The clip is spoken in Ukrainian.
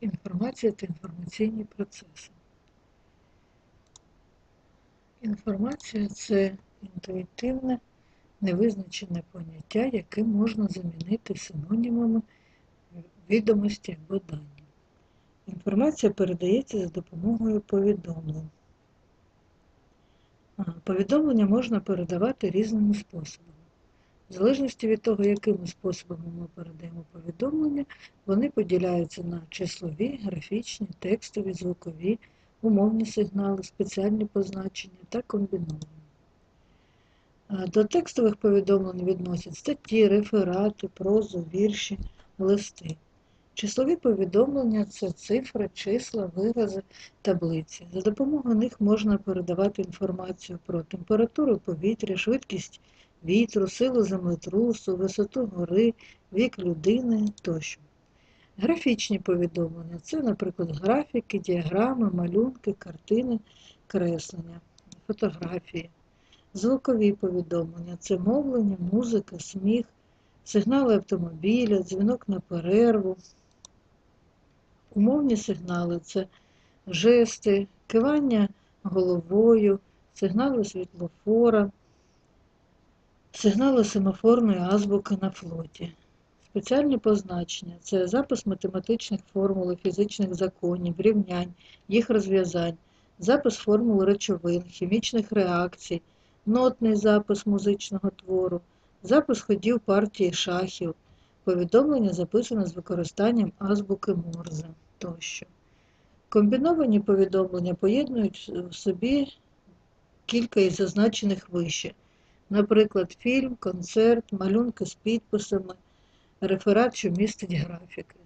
Інформація та інформаційні процеси. Інформація це інтуїтивне, невизначене поняття, яке можна замінити синонімами відомості або дані. Інформація передається за допомогою повідомлень. Повідомлення можна передавати різними способами. В залежності від того, якими способами ми передаємо повідомлення, вони поділяються на числові, графічні, текстові, звукові, умовні сигнали, спеціальні позначення та комбіновані. До текстових повідомлень відносять статті, реферати, прозу, вірші, листи. Числові повідомлення це цифри, числа, вирази, таблиці. За допомогою них можна передавати інформацію про температуру повітря, швидкість вітру, силу землетрусу, висоту гори, вік людини тощо. Графічні повідомлення це, наприклад, графіки, діаграми, малюнки, картини, креслення, фотографії. Звукові повідомлення це мовлення, музика, сміх, сигнали автомобіля, дзвінок на перерву. Умовні сигнали це жести, кивання головою, сигнали світлофора, сигнали семафорної азбуки на флоті. Спеціальні позначення це запис математичних формул, фізичних законів, рівнянь, їх розв'язань, запис формул речовин, хімічних реакцій, нотний запис музичного твору, запис ходів партії шахів, повідомлення записане з використанням азбуки Морзе тощо. Комбіновані повідомлення поєднують в собі кілька із зазначених вище, наприклад, фільм, концерт, малюнки з підписами, реферат, що містить графіки.